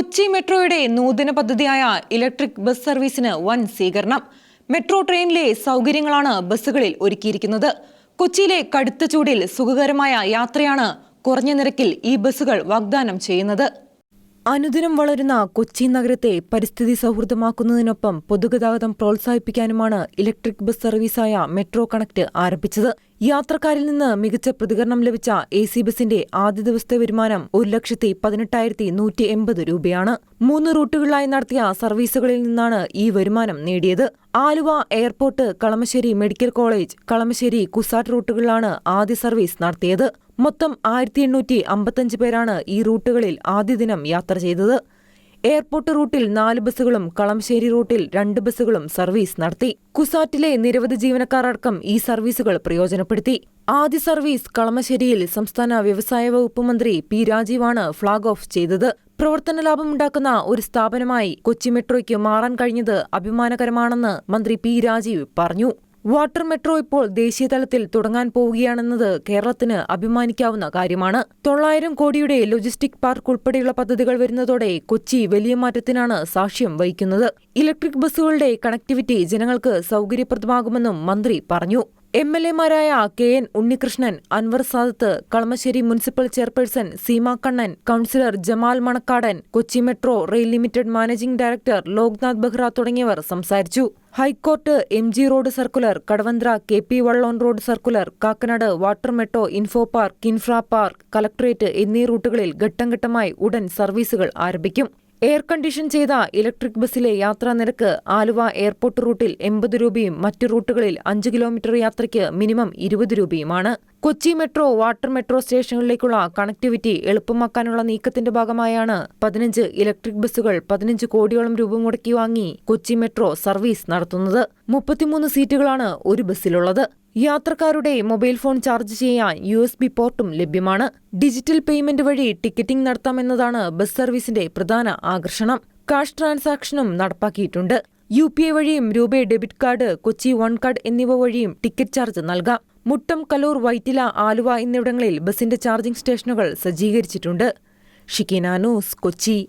കൊച്ചി മെട്രോയുടെ നൂതന പദ്ധതിയായ ഇലക്ട്രിക് ബസ് സർവീസിന് വൻ സ്വീകരണം. മെട്രോ ട്രെയിനിലെ സൗകര്യങ്ങളാണ് ബസ്സുകളിൽ ഒരുക്കിയിരിക്കുന്നത്. കൊച്ചിയിലെ കടുത്ത ചൂടിൽ സുഖകരമായ യാത്രയാണ് കുറഞ്ഞ നിരക്കിൽ ഈ ബസ്സുകൾ വാഗ്ദാനം ചെയ്യുന്നത്. അനുദിനം വളരുന്ന കൊച്ചി നഗരത്തെ പരിസ്ഥിതി സൗഹൃദമാക്കുന്നതിനൊപ്പം പൊതുഗതാഗതം പ്രോത്സാഹിപ്പിക്കാനുമാണ് ഇലക്ട്രിക് ബസ് സർവീസായ മെട്രോ കണക്ട് ആരംഭിച്ചത്. യാത്രക്കാരിൽ നിന്ന് മികച്ച പ്രതികരണം ലഭിച്ച എ സി ബസിന്റെ ആദ്യ ദിവസത്തെ വരുമാനം ഒരു ലക്ഷത്തി പതിനെട്ടായിരത്തി നൂറ്റി എൺപത് രൂപയാണ്. മൂന്ന് റൂട്ടുകളിലായി നടത്തിയ സർവീസുകളിൽ നിന്നാണ് ഈ വരുമാനം നേടിയത്. Aluva airport Kalamassery medical college Kalamassery CUSAT റൂട്ടുകളിലാണ് ആദ്യ സർവീസ് നടത്തിയത്. മൊത്തം ആയിരത്തി എണ്ണൂറ്റി അമ്പത്തഞ്ച് പേരാണ് ഈ റൂട്ടുകളിൽ ആദ്യ ദിനം യാത്ര ചെയ്തത്. എയർപോർട്ട് റൂട്ടിൽ നാല് ബസ്സുകളും കളംശ്ശേരി റൂട്ടിൽ രണ്ട് ബസ്സുകളും സർവീസ് നടത്തി. കുസാറ്റിലെ നിരവധി ജീവനക്കാർ അടക്കം ഈ സർവീസുകൾ പ്രയോജനപ്പെടുത്തി. ആദ്യ സർവീസ് കളമശ്ശേരിയിൽ സംസ്ഥാന വ്യവസായ വകുപ്പ് മന്ത്രി പി രാജീവാണ് ഫ്ളാഗ് ഓഫ് ചെയ്തത്. പ്രവർത്തന ലാഭമുണ്ടാക്കുന്ന ഒരു സ്ഥാപനമായി കൊച്ചി മെട്രോയ്ക്ക് മാറാൻ കഴിഞ്ഞത് അഭിമാനകരമാണെന്ന് മന്ത്രി പി രാജീവ് പറഞ്ഞു. വാട്ടർ മെട്രോ ഇപ്പോൾ ദേശീയതലത്തിൽ തുടങ്ങാൻ പോവുകയാണെന്നത് കേരളത്തിന് അഭിമാനിക്കാവുന്ന കാര്യമാണ്. തൊള്ളായിരം കോടിയുടെ ലോജിസ്റ്റിക് പാർക്ക് ഉൾപ്പെടെയുള്ള പദ്ധതികൾ വരുന്നതോടെ കൊച്ചി വലിയ മാറ്റത്തിനാണ് സാക്ഷ്യം വഹിക്കുന്നത്. ഇലക്ട്രിക് ബസ്സുകളുടെ കണക്ടിവിറ്റി ജനങ്ങൾക്ക് സൗകര്യപ്രദമാകുമെന്നും മന്ത്രി പറഞ്ഞു. M L എമാരായ K N Unnikrishnan Anwar Sadath Kalamassery municipal chairperson Seema Kannan councillor Jamal Manakkadan Kochi metro rail limited managing director Loknath Behera തുടങ്ങിയവർ സംസാരിച്ചു. High court M G road circular Kadavanthra K P Vallon road circular Kakkanad water metro info park infra park collectorate എന്നീ റൂട്ടുകളിൽ ഘട്ടം ഘട്ടമായി ഉടൻ സർവീസുകൾ ആരംഭിക്കും. Air condition ചെയ്ത ഇലക്ട്രിക് ബസ്സിലെ യാത്രാ നിരക്ക് ആലുവ എയർപോർട്ട് റൂട്ടിൽ എൺപത് രൂപയും മറ്റു റൂട്ടുകളിൽ അഞ്ച് കിലോമീറ്റർ യാത്രയ്ക്ക് മിനിമം ഇരുപത് രൂപയുമാണ്. കൊച്ചി മെട്രോ വാട്ടർ മെട്രോ സ്റ്റേഷനുകളിലേക്കുള്ള കണക്ടിവിറ്റി എളുപ്പമാക്കാനുള്ള നീക്കത്തിന്റെ ഭാഗമായാണ് പതിനഞ്ച് ഇലക്ട്രിക് ബസ്സുകൾ പതിനഞ്ച് കോടിയോളം രൂപ മുടക്കി വാങ്ങി കൊച്ചി മെട്രോ സർവീസ് നടത്തുന്നത്. മുപ്പത്തിമൂന്ന് സീറ്റുകളാണ് ഒരു ബസ്സിലുള്ളത്. യാത്രക്കാരുടെ മൊബൈൽ ഫോൺ ചാർജ് ചെയ്യാൻ യു എസ് ബി പോർട്ടും ലഭ്യമാണ്. ഡിജിറ്റൽ പേയ്മെന്റ് വഴി ടിക്കറ്റിംഗ് നടത്താമെന്നതാണ് ബസ് സർവീസിന്റെ പ്രധാന ആകർഷണം. കാഷ് ട്രാൻസാക്ഷനും നടപ്പാക്കിയിട്ടുണ്ട്. യു പി ഐ വഴിയും RuPay debit card Kochi one card എന്നിവ വഴിയും ടിക്കറ്റ് ചാർജ് നൽകാം. മുട്ടം കലൂർ വൈറ്റില ആലുവ എന്നിവിടങ്ങളിൽ ബസിന്റെ ചാർജിംഗ് സ്റ്റേഷനുകൾ സജ്ജീകരിച്ചിട്ടുണ്ട്. ഷിക്കിന ന്യൂസ് കൊച്ചി.